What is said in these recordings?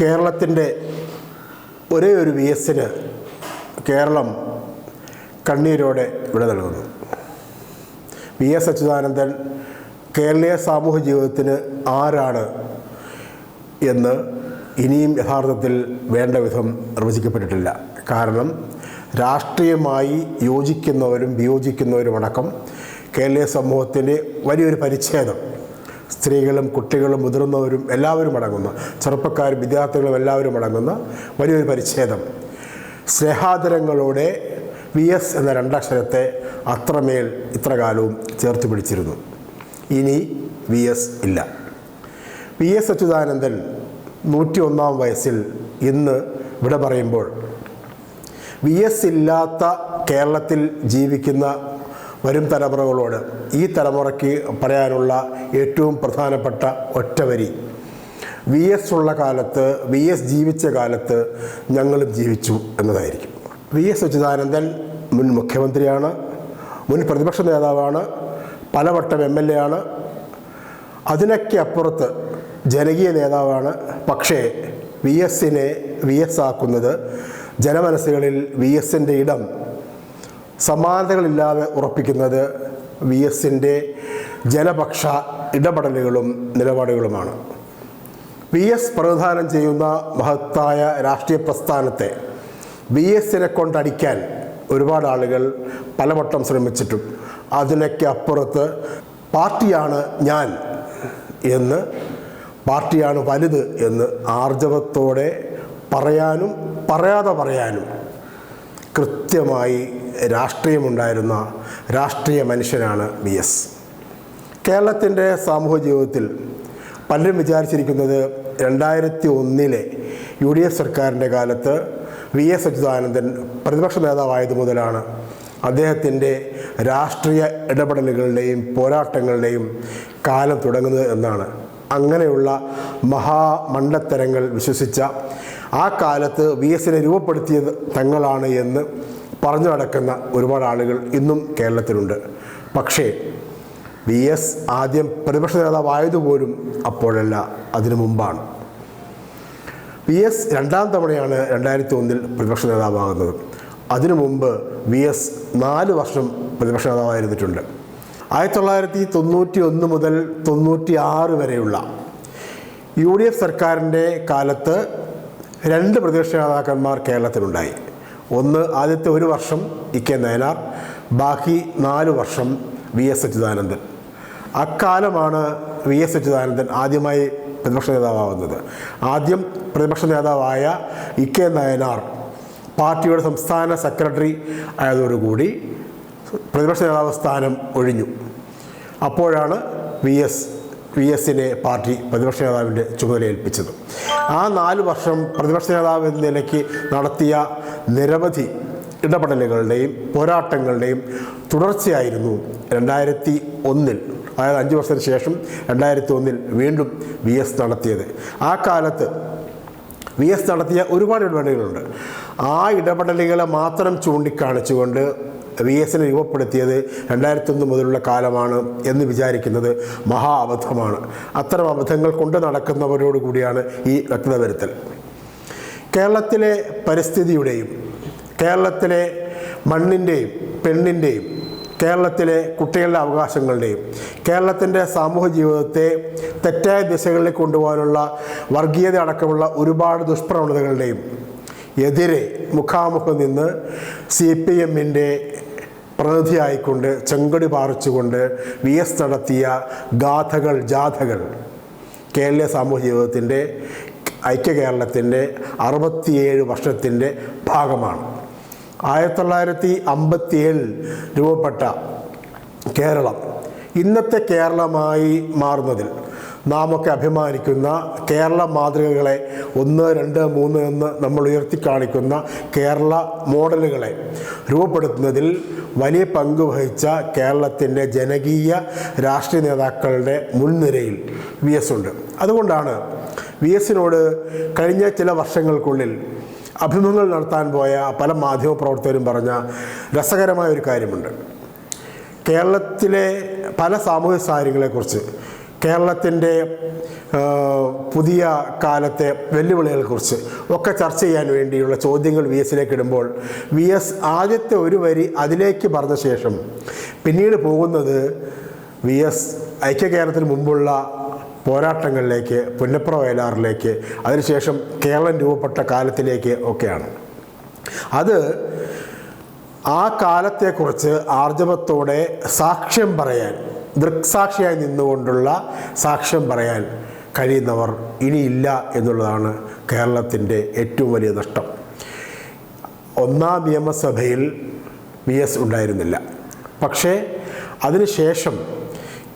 കേരളത്തിന്റെ ഒരേ ഒരു വി എസിന് കേരളം കണ്ണീരോടെ വിട നൽകുന്നു. വി എസ് അച്യുതാനന്ദൻ കേരളീയ സാമൂഹ്യ ജീവിതത്തിന് ആരാണ് എന്ന് ഇനിയും യഥാർത്ഥത്തിൽ വേണ്ട വിധം നിർവചിക്കപ്പെട്ടിട്ടില്ല. കാരണം രാഷ്ട്രീയമായി യോജിക്കുന്നവരും വിയോജിക്കുന്നവരുമടക്കം കേരളീയ സമൂഹത്തിന്റെ വലിയൊരു പരിച്ഛേദം. സ്ത്രീകളും കുട്ടികളും മുതിർന്നവരും എല്ലാവരും അടങ്ങുന്ന ചെറുപ്പക്കാരും വിദ്യാർത്ഥികളും എല്ലാവരും അടങ്ങുന്ന വലിയൊരു പരിച്ഛേദം. സ്നേഹാദരങ്ങളോടെ വി എസ് എന്ന രണ്ടക്ഷരത്തെ അത്രമേൽ ഇത്രകാലവും ചേർത്ത് പിടിച്ചിരുന്നു. ഇനി വി എസ് ഇല്ല. വി എസ് അച്യുതാനന്ദൻ നൂറ്റി ഒന്നാം വയസ്സിൽ ഇന്ന് ഇവിടെ പറയുമ്പോൾ വി എസ് ഇല്ലാത്ത കേരളത്തിൽ ജീവിക്കുന്ന വരും തലമുറകളോട് ഈ തലമുറയ്ക്ക് പറയാനുള്ള ഏറ്റവും പ്രധാനപ്പെട്ട ഒറ്റവരി വി എസ് ഉള്ള കാലത്ത് വി എസ് ജീവിച്ച കാലത്ത് ഞങ്ങളും ജീവിച്ചു എന്നതായിരിക്കും. വി എസ് അച്യുതാനന്ദൻ മുൻ മുഖ്യമന്ത്രിയാണ് മുൻ പ്രതിപക്ഷ നേതാവാണ് പലവട്ടം എം എൽ എ ആണ്. അതിനൊക്കെ അപ്പുറത്ത് ജനകീയ നേതാവാണ്. പക്ഷേ വി എസിനെ വി എസ് ആക്കുന്നത് ജനമനസ്സുകളിൽ വി എസിന്റെ ഇടം സമാനതകളില്ലാതെ ഉറപ്പിക്കുന്നത് വി എസിന്റെ ജനപക്ഷ ഇടപെടലുകളും നിലപാടുകളുമാണ്. വി എസ് പ്രതിദാനം ചെയ്യുന്ന മഹത്തായ രാഷ്ട്രീയ പ്രസ്ഥാനത്തെ വി എസിനെ കൊണ്ടടിക്കാൻ ഒരുപാട് ആളുകൾ പലവട്ടം ശ്രമിച്ചിട്ടും അതിനൊക്കെ അപ്പുറത്ത് പാർട്ടിയാണ് ഞാൻ എന്ന് പാർട്ടിയാണ് വലുത് എന്ന് ആർജവത്തോടെ പറയാനും പറയാതെ പറയാനും കൃത്യമായി രാഷ്ട്രീയമുണ്ടായിരുന്ന രാഷ്ട്രീയ മനുഷ്യനാണ് വി എസ്. കേരളത്തിന്റെ സാമൂഹ്യ ജീവിതത്തിൽ പലരും വിചാരിച്ചിരിക്കുന്നത് രണ്ടായിരത്തി ഒന്നിലെ യു ഡി എഫ് സർക്കാരിന്റെ കാലത്ത് വി എസ് അച്യുതാനന്ദൻ പ്രതിപക്ഷ നേതാവായത് മുതലാണ് അദ്ദേഹത്തിന്റെ രാഷ്ട്രീയ ഇടപെടലുകളുടെയും പോരാട്ടങ്ങളുടെയും കാലം തുടങ്ങുന്നത് എന്നാണ്. അങ്ങനെയുള്ള മഹാമണ്ഡത്തരങ്ങൾ വിശ്വസിച്ച ആ കാലത്ത് വി എസിനെ രൂപപ്പെടുത്തിയത് തങ്ങളാണ് എന്ന് പറഞ്ഞു നടക്കുന്ന ഒരുപാട് ആളുകൾ ഇന്നും കേരളത്തിലുണ്ട്. പക്ഷേ വി എസ് ആദ്യം പ്രതിപക്ഷ നേതാവായതുപോലും അപ്പോഴല്ല അതിനു മുമ്പാണ്. വി എസ് രണ്ടാം തവണയാണ് രണ്ടായിരത്തി ഒന്നിൽ പ്രതിപക്ഷ നേതാവാകുന്നത്. അതിനു മുമ്പ് വി എസ് നാല് വർഷം പ്രതിപക്ഷ നേതാവായിരുന്നിട്ടുണ്ട്. ആയിരത്തി തൊള്ളായിരത്തി തൊണ്ണൂറ്റി ഒന്ന് മുതൽ തൊണ്ണൂറ്റി ആറ് വരെയുള്ള യു ഡി എഫ് സർക്കാരിന്റെ കാലത്ത് രണ്ട് പ്രതിപക്ഷ നേതാക്കന്മാർ കേരളത്തിലുണ്ടായി. ഒന്ന് ആദ്യത്തെ ഒരു വർഷം ഇ കെ നയനാർ ബാക്കി നാല് വർഷം വി എസ് അച്യുതാനന്ദൻ. അക്കാലമാണ് വി എസ് അച്യുതാനന്ദൻ ആദ്യമായി പ്രതിപക്ഷ നേതാവാകുന്നത്. ആദ്യം പ്രതിപക്ഷ നേതാവായ ഇ കെ നയനാർ പാർട്ടിയുടെ സംസ്ഥാന സെക്രട്ടറി ആയതോടുകൂടി പ്രതിപക്ഷ നേതാവ് സ്ഥാനം ഒഴിഞ്ഞു. അപ്പോഴാണ് വി എസ് വി എസിനെ പാർട്ടി പ്രതിപക്ഷ നേതാവിന്റെ ചുമതല ഏൽപ്പിച്ചത് ആ നാല് വർഷം പ്രതിപക്ഷ നേതാവ് എന്ന നിലയ്ക്ക് നടത്തിയ നിരവധി ഇടപെടലുകളുടെയും പോരാട്ടങ്ങളുടെയും തുടർച്ചയായിരുന്നു രണ്ടായിരത്തി ഒന്നിൽ. അതായത് അഞ്ച് വർഷത്തിന് ശേഷം രണ്ടായിരത്തി ഒന്നിൽ വീണ്ടും വി എസ് നടത്തിയത്. ആ കാലത്ത് വി എസ് നടത്തിയ ഒരുപാട് ഇടപെടലുകളുണ്ട്. ആ ഇടപെടലുകളെ മാത്രം ചൂണ്ടിക്കാണിച്ചുകൊണ്ട് വി എസിനെ രൂപപ്പെടുത്തിയത് രണ്ടായിരത്തി ഒന്ന് മുതലുള്ള കാലമാണ് എന്ന് വിചാരിക്കുന്നത് മഹാ അബദ്ധമാണ്. അത്തരം അബദ്ധങ്ങൾ കൊണ്ട് നടക്കുന്നവരോട് കൂടിയാണ് ഈ വ്യക്തത വരുത്തൽ. കേരളത്തിലെ പരിസ്ഥിതിയുടെയും കേരളത്തിലെ മണ്ണിന്റെയും പെണ്ണിന്റെയും കേരളത്തിലെ കുട്ടികളുടെ അവകാശങ്ങളുടെയും കേരളത്തിന്റെ സാമൂഹ്യ ജീവിതത്തെ തെറ്റായ ദിശകളിലേക്ക് കൊണ്ടുപോകാനുള്ള വർഗീയത അടക്കമുള്ള ഒരുപാട് ദുഷ്പ്രവണതകളുടെയും എതിരെ മുഖാമുഖം നിന്ന് സി പി എമ്മിന്റെ പ്രതിനിധിയായിക്കൊണ്ട് ചെങ്കടി പാറിച്ചുകൊണ്ട് വി എസ് നടത്തിയ ഗാഥകൾ ജാഥകൾ. കേരള സാമൂഹ്യ ജീവിതത്തിന്റെ ഐക്യ കേരളത്തിന്റെ അറുപത്തിയേഴ് വർഷത്തിന്റെ ഭാഗമാണ്. ആയിരത്തി തൊള്ളായിരത്തി അമ്പത്തിയേഴിൽ രൂപപ്പെട്ട കേരളം ഇന്നത്തെ കേരളമായി മാറുന്നതിൽ നാമൊക്കെ അഭിമാനിക്കുന്ന കേരള മാതൃകകളെ ഒന്ന് രണ്ട് മൂന്ന് എന്ന് നമ്മൾ ഉയർത്തി കാണിക്കുന്ന കേരള മോഡലുകളെ രൂപപ്പെടുത്തുന്നതിൽ വലിയ പങ്ക് വഹിച്ച കേരളത്തിന്റെ ജനകീയ രാഷ്ട്രീയ നേതാക്കളുടെ മുൻനിരയിൽ വി എസ് ഉണ്ട്. അതുകൊണ്ടാണ് വി എസിനോട് കഴിഞ്ഞ ചില വർഷങ്ങൾക്കുള്ളിൽ അഭിമുഖങ്ങൾ നടത്താൻ പോയ പല മാധ്യമ മാധ്യമപ്രവർത്തകരും പറഞ്ഞ രസകരമായ ഒരു കാര്യമുണ്ട്. കേരളത്തിലെ പല സാമൂഹ്യ സാഹചര്യങ്ങളെക്കുറിച്ച് കേരളത്തിന്റെ പുതിയ കാലത്തെ വെല്ലുവിളികളെക്കുറിച്ച് ഒക്കെ ചർച്ച ചെയ്യാൻ വേണ്ടിയുള്ള ചോദ്യങ്ങൾ വി എസിലേക്ക് ഇടുമ്പോൾ വി എസ് ആദ്യത്തെ ഒരു വരി അതിലേക്ക് പറഞ്ഞ ശേഷം പിന്നീട് പോകുന്നത് വി എസ് ഐക്യകേരളത്തിന് മുമ്പുള്ള പോരാട്ടങ്ങളിലേക്ക് പുന്നപ്ര വയലാറിലേക്ക് അതിനുശേഷം കേരളം രൂപപ്പെട്ട കാലത്തിലേക്ക് ഒക്കെയാണ്. അത് ആ കാലത്തെക്കുറിച്ച് ആർജവത്തോടെ സാക്ഷ്യം പറയാൻ ദൃക്സാക്ഷിയായി നിന്നുകൊണ്ടുള്ള സാക്ഷ്യം പറയാൻ കഴിയുന്നവർ ഇനിയില്ല എന്നുള്ളതാണ് കേരളത്തിന്റെ ഏറ്റവും വലിയ നഷ്ടം. ഒന്നാം നിയമസഭയിൽ വി എസ് ഉണ്ടായിരുന്നില്ല. പക്ഷേ അതിനുശേഷം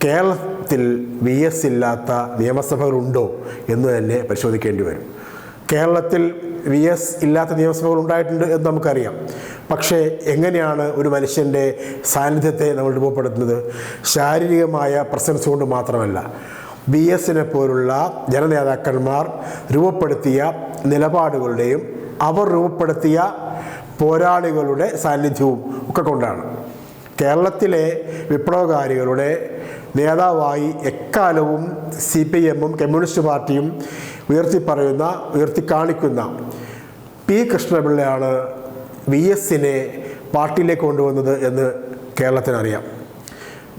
കേരളത്തിൽ വി എസ് ഇല്ലാത്ത നിയമസഭകളുണ്ടോ എന്ന് തന്നെ പരിശോധിക്കേണ്ടി വരും. കേരളത്തിൽ വി എസ് ഇല്ലാത്ത നിയമസഭകൾ ഉണ്ടായിട്ടുണ്ട് എന്ന് നമുക്കറിയാം. പക്ഷേ എങ്ങനെയാണ് ഒരു മനുഷ്യന്റെ സാന്നിധ്യത്തെ നമ്മൾ രൂപപ്പെടുത്തുന്നത്? ശാരീരികമായ പ്രസൻസ് കൊണ്ട് മാത്രമല്ല ബി എസിനെ പോലുള്ള ജനനേതാക്കന്മാർ രൂപപ്പെടുത്തിയ നിലപാടുകളുടെയും അവർ രൂപപ്പെടുത്തിയ പോരാളികളുടെ സാന്നിധ്യവും ഒക്കെ കൊണ്ടാണ്. കേരളത്തിലെ വിപ്ലവകാരികളുടെ നേതാവായി എക്കാലവും സി പി എമ്മും കമ്മ്യൂണിസ്റ്റ് പാർട്ടിയും ഉയർത്തിപ്പറയുന്ന ഉയർത്തിക്കാണിക്കുന്ന പി കൃഷ്ണപിള്ളയാണ് വി എസിനെ പാർട്ടിയിലേക്ക് കൊണ്ടുവന്നത് എന്ന് കേരളത്തിനറിയാം.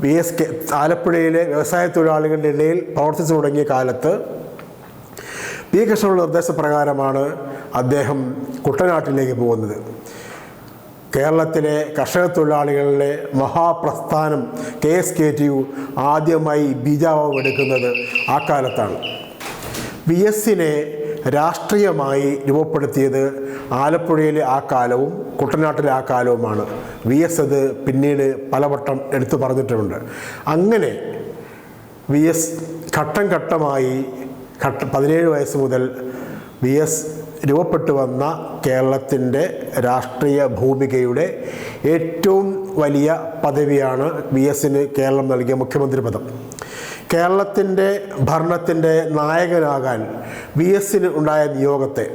വി എസ് കെ ആലപ്പുഴയിലെ വ്യവസായ തൊഴിലാളികളുടെ ഇടയിൽ പ്രവർത്തിച്ചു തുടങ്ങിയ കാലത്ത് പി കൃഷ്ണനുള്ള നിർദ്ദേശപ്രകാരമാണ് അദ്ദേഹം കുട്ടനാട്ടിലേക്ക് പോകുന്നത്. കേരളത്തിലെ കർഷക തൊഴിലാളികളുടെ മഹാപ്രസ്ഥാനം K S K T U ആദ്യമായി ബീജാവം എടുക്കുന്നത് ആ കാലത്താണ്. വി എസിനെ രാഷ്ട്രീയമായി രൂപപ്പെടുത്തിയത് ആലപ്പുഴയിലെ ആ കാലവും കുട്ടനാട്ടിലെ ആ കാലവുമാണ്. വി എസ് അത് പിന്നീട് പലവട്ടം എടുത്തു പറഞ്ഞിട്ടുമുണ്ട് അങ്ങനെ വി എസ് ഘട്ടം ഘട്ടമായി ഘട്ട പതിനേഴ് വയസ്സ് മുതൽ വി എസ് രൂപപ്പെട്ടു വന്ന കേരളത്തിന്റെ രാഷ്ട്രീയ ഭൂമികയുടെ ഏറ്റവും വലിയ പദവിയാണ് വി എസിന് കേരളം നൽകിയ മുഖ്യമന്ത്രി പദം. കേരളത്തിന്റെ ഭരണത്തിന്റെ നായകനാകാൻ വി എസിന് ഉണ്ടായ നിയോഗത്തെ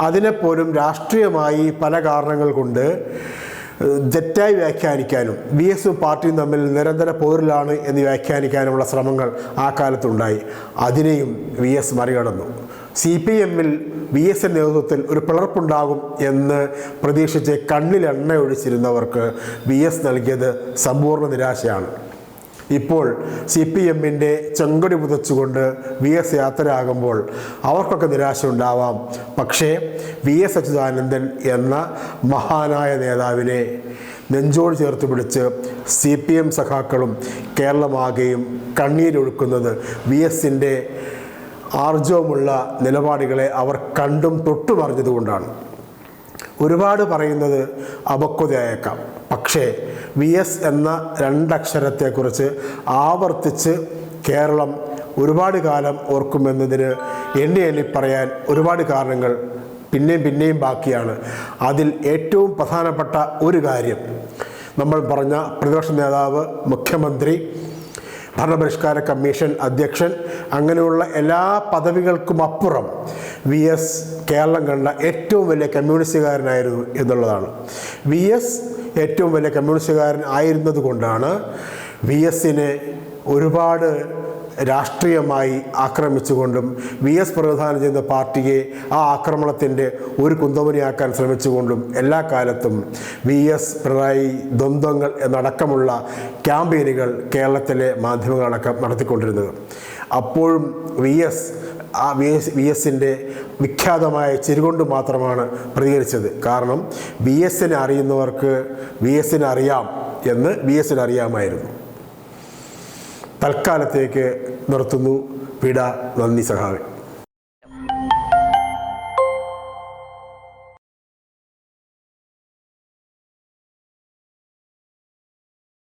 അതിനെപ്പോലും രാഷ്ട്രീയമായി പല കാരണങ്ങൾ കൊണ്ട് തെറ്റായി വ്യാഖ്യാനിക്കാനും വി എസും പാർട്ടിയും തമ്മിൽ നിരന്തര പോരിലാണ് എന്ന് വ്യാഖ്യാനിക്കാനുമുള്ള ശ്രമങ്ങൾ ആ കാലത്തുണ്ടായി. അതിനെയും വി എസ് മറികടന്നു. സി പി എമ്മിൽ വി എസ് നേതൃത്വത്തിൽ ഒരു പിളർപ്പുണ്ടാകും എന്ന് പ്രതീക്ഷിച്ച് കണ്ണിൽ എണ്ണ ഒഴിച്ചിരുന്നവർക്ക് വി എസ് നൽകിയത് സമ്പൂർണ നിരാശയാണ്. ഇപ്പോൾ സി പി എമ്മിന്റെ ചെങ്കൊടി പുതച്ചുകൊണ്ട് വി എസ് യാത്രയാകുമ്പോൾ അവർക്കൊക്കെ നിരാശ ഉണ്ടാവാം. പക്ഷേ വി എസ് അച്യുതാനന്ദൻ എന്ന മഹാനായ നേതാവിനെ നെഞ്ചോട് ചേർത്ത് പിടിച്ച് സി പി എം സഖാക്കളും കേരളമാകെയും കണ്ണീരൊഴുക്കുന്നത് വി എസിന്റെ ആർജവമുള്ള നിലപാടുകളെ അവർ കണ്ടും തൊട്ടുമറിഞ്ഞതുകൊണ്ടാണ്. ഒരുപാട് പറയുന്നത് അപക്വതയായേക്കാം. പക്ഷേ വി എസ് എന്ന രണ്ടക്ഷരത്തെക്കുറിച്ച് ആവർത്തിച്ച് കേരളം ഒരുപാട് കാലം ഓർക്കുമെന്നതിന് എണ്ണി എണ്ണി പറയാൻ ഒരുപാട് കാരണങ്ങൾ പിന്നെയും പിന്നെയും ബാക്കിയാണ്. അതിൽ ഏറ്റവും പ്രധാനപ്പെട്ട ഒരു കാര്യം. നമ്മൾ പറഞ്ഞ പ്രതിപക്ഷ നേതാവ് മുഖ്യമന്ത്രി ഭരണപരിഷ്കാര കമ്മീഷൻ അധ്യക്ഷൻ അങ്ങനെയുള്ള എല്ലാ പദവികൾക്കും അപ്പുറം വി എസ് കേരളം കണ്ട ഏറ്റവും വലിയ കമ്മ്യൂണിസ്റ്റുകാരനായിരുന്നു എന്നുള്ളതാണ്. വി എസ് ഏറ്റവും വലിയ കമ്മ്യൂണിസ്റ്റുകാരൻ ആയിരുന്നതുകൊണ്ടാണ് വി എസിനെ ഒരുപാട് രാഷ്ട്രീയമായി ആക്രമിച്ചുകൊണ്ടും വി എസ് പ്രതിനിധാനം ചെയ്യുന്ന പാർട്ടിയെ ആ ആക്രമണത്തിന്റെ ഒരു കുന്തമുനിയാക്കാൻ ശ്രമിച്ചുകൊണ്ടും എല്ലാ കാലത്തും വി എസ് പിണറായി ദ്വന്ദ്ങ്ങൾ എന്നടക്കമുള്ള ക്യാമ്പയിനുകൾ കേരളത്തിലെ മാധ്യമങ്ങളടക്കം നടത്തിക്കൊണ്ടിരുന്നത്. അപ്പോഴും വി എസ് ആ വി എസ് വി എസിന്റെ വിഖ്യാതമായ ചിരികൊണ്ട് മാത്രമാണ് പ്രതികരിച്ചത്. കാരണം വി എസിനെ അറിയുന്നവർക്ക് വി എസിനെ അറിയാം എന്ന് വി എസിന് അറിയാമായിരുന്നു. തൽക്കാലത്തേക്ക് നിർത്തുന്നു. പിട. നന്ദി സഹാവേ